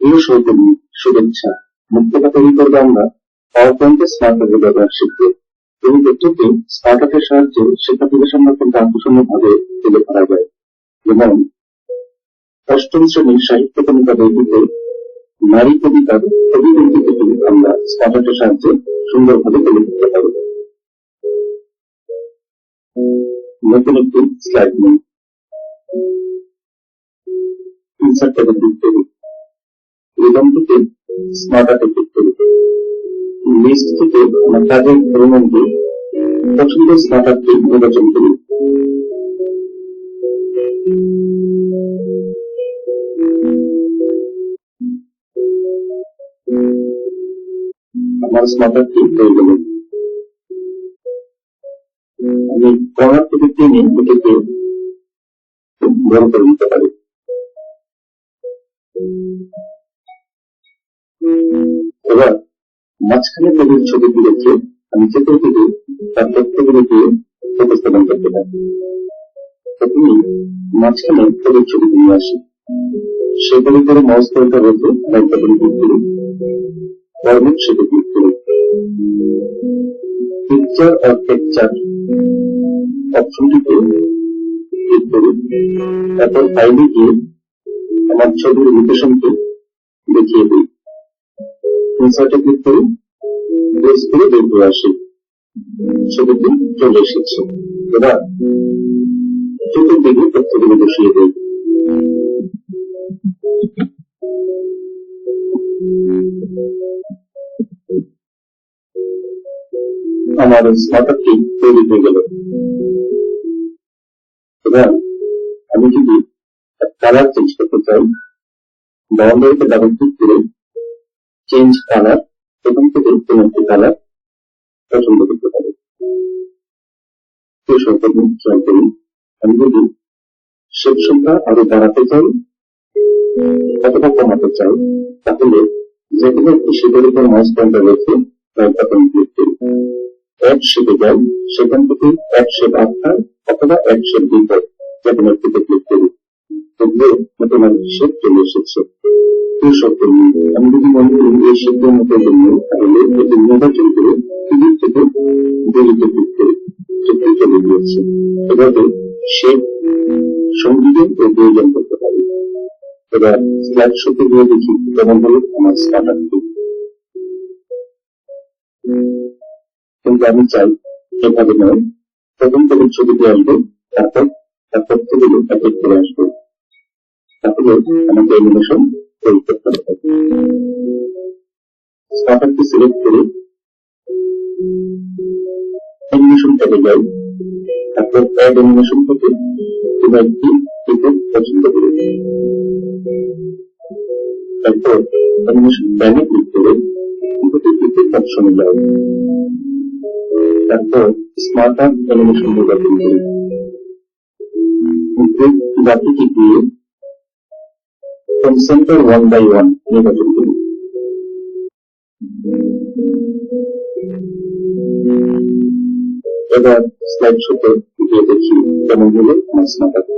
প্রিয় সহকর্মী শুভেচ্ছা মুক্ততা তৈরি করব আমরা? পাওয়ার পয়েন্টে স্মার্ট কার্ডের ব্যবহার শিখব এই তথ্যকে স্মার্ট কার্ডের সাহায্যে শিক্ষার্থীদের অত্যন্ত আকর্ষণীয় ভাবে তুলে ধরা যায়। যেমন, অষ্টম শ্রেণির সাহিত্য কবিতা বইটিতে নারী কবিতার থেকে আমরা স্মার্ট কার্ডের সাহায্যে সুন্দরভাবে তুলে ধরতে পারি। নতুন একটি স্লাইড নিন। ইনসার্ট ট্যাবে থেকে স্মার্ট আর্টে ক্লিক করুন লিস্ট থেকে আমার কাজের ধরনটি পছন্দের স্মার্ট আর্টটি নির্বাচন করুন আমার আর্টটি হয়ে গেল। আমি কর্নার থেকে টেনে এটাকে বড় করে দিতে পারি এবার মাঝখানে ছবিটি রেখে আমি চেপে থেকে তার তথ্যগুলোকে উপস্থাপন করতে পারি। প্রথমে মাঝখানে টেবিল ছবিটি নিয়ে আসি, সেগুলি করে মাউস পয়েন্টার রেখে রাইট বাটন ক্লিক করি। ফরমেট সেটা ক্লিক করি। পিকচার আর টেকচার অপশনটিতে ক্লিক করি। তারপর ফাইলে গিয়ে আমার ছবির লোকেশনকে দেখিয়ে দিই। ইনসার্টে ক্লিক করি বেশ করে বের করে আসি। ছবিটি চলে এসেছে। এবার চতুর্দিকে তথ্যগুলো বসিয়ে দিই। আমার স্মার্টারটি তৈরি হয়ে গেল। এবার আমি যদি কালার চেঞ্জ করতে চাই বাউন্ডারিতে ডাবল ক্লিক করে চেঞ্জ কালার এখান থেকে একটি কালার পছন্দ করতে পারি আমি যদি শেপ সংখ্যা আরও বাড়াতে চাই অথবা কমাতে চাই, তাহলে যে কোনো একটি শেপের উপর মাউস পয়েন্টার রেখে রাইট ক্লিক করি এক শেপে যাই, সেখান থেকে এক শেপ আফটার অথবা এক শেপ বিফোর যে কোনো একটিতে ক্লিক করি নতুন একটি শেপ চলে এসেছে। এই শব্দ আমি যদি মনে করি এই শেপের মতো জন্য তাহলে এটি নির্বাচন করে টিকিট থেকে ক্লিক করি শেপটি চলে গিয়েছে এভাবে সংযোজন ও প্রয়োজন করতে পারি। এবার স্লাইড শোতে গিয়ে দেখি, কেমন হলো আমার স্টার্টারটি কিন্তু আমি চাই এভাবে নয় প্রথম থেকে ছবিটি আসবে, তারপর তার তথ্যগুলো এক এক করে আসবে। তাহলে আমাকে অ্যানিমেশন করতে সিলেক্ট করে অ্যানিমেশন ট্যাবে যাই তারপর অ্যাড অ্যানিমেশন থেকে কোনো একটি টিকিট পছন্দ করি। তারপর অ্যানিমেশন প্যানে কনসেন্টার ওয়ান বাই ওয়ান নির্বাচন করি এবার স্লাইড শোতে গিয়ে দেখি কেমন হলো আমার স্মার্ট আর্ট